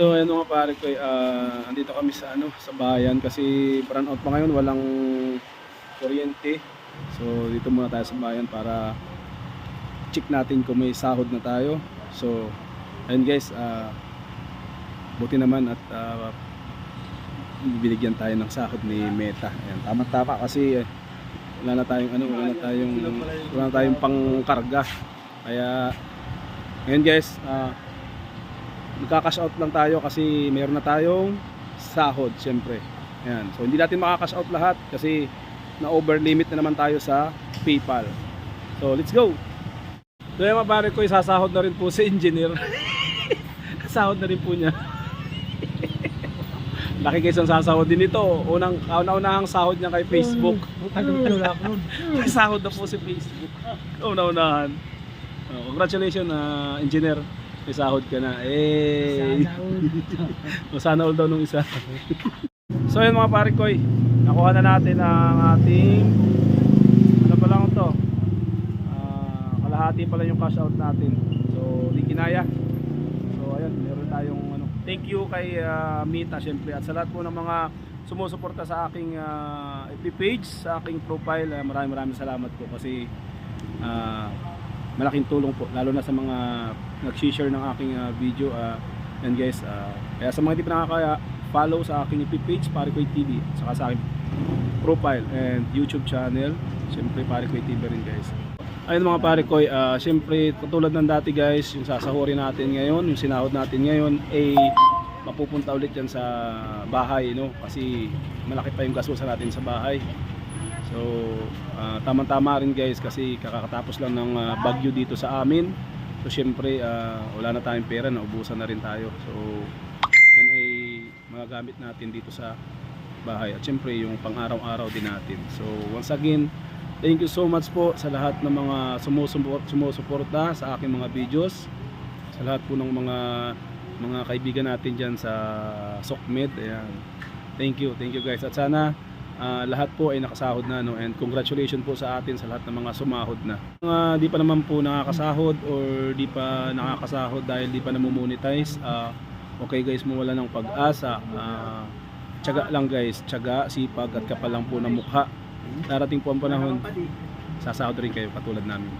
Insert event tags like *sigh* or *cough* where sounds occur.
So ayun mga pare ko, ah, andito kami sa ano, sa bayan kasi brown out pa ngayon, walang kuryente. So dito muna tayo sa bayan para check natin kung may sahod na tayo. So ayun guys, ah, buti naman at ah, binigyan tayo ng sahod ni Meta. Ayan, tama-tama kasi eh, wala na tayong ano, wala na tayong wala na tayong pangkarga. Kaya ngayon guys, ah magka-cash out lang tayo kasi meron na tayong sahod syempre. Ayan. So hindi natin makaka-cash out lahat kasi na-over limit na naman tayo sa PayPal. So let's go. So yung mga pare ko, isasahod na rin po si engineer. *laughs* Sahod na rin po niya. *laughs* Laki guys ang sasahod din ito. Unang, kauna-unahang sahod niya kay Facebook. May *laughs* sahod na po si Facebook. Una-unahan. Oh, congratulations na engineer. May sahod ka na. Eh. *laughs* Sana all daw nung isa. so yun mga pare koy. Nakuha na natin ang ating ano pa lang to. Ah, kalahati pa lang yung cash out natin. So di kinaya. So ayun, meron tayong ano. Thank you kay ah, Mita syempre at sa lahat po ng mga sumusuporta sa aking ah, FB page, sa aking profile. Ah, maraming maraming salamat po kasi ah, malaking tulong po lalo na sa mga nag-share ng aking ah, video uh, and guys ah, kaya sa mga hindi pa nakaka-follow sa aking page Parikoy TV at saka sa aking profile and YouTube channel syempre Parikoy TV rin guys. Ayun mga Parikoy uh, syempre katulad ng dati guys yung sasahurin natin ngayon yung sinahod natin ngayon ay mapupunta ulit yan sa bahay no? Kasi malaki pa yung gastusan natin sa bahay So, ah, tamang-tama rin guys kasi kakatapos lang ng ah, bagyo dito sa amin. So, syempre, ah, wala na tayong pera, naubusan na rin tayo. So, yan ay magagamit natin dito sa bahay. At syempre, yung pang-araw-araw din natin. So, once again, thank you so much po sa lahat ng mga sumusuport, sumusuporta sa aking mga videos. Sa lahat po ng mga mga kaibigan natin dyan sa SOCMED. Ayan. Thank you, thank you guys. At sana Ah, lahat po ay nakasahod na no and congratulations po sa atin sa lahat ng mga sumahod na. Mga di pa naman po nakakasahod or di pa nakakasahod dahil di pa namomonetize, ah, okay guys, mo wala ng pag-asa. Ah, tiyaga lang guys, tiyaga, sipag at kapal lang po ng mukha. Darating po ang panahon, sasahod rin kayo katulad namin.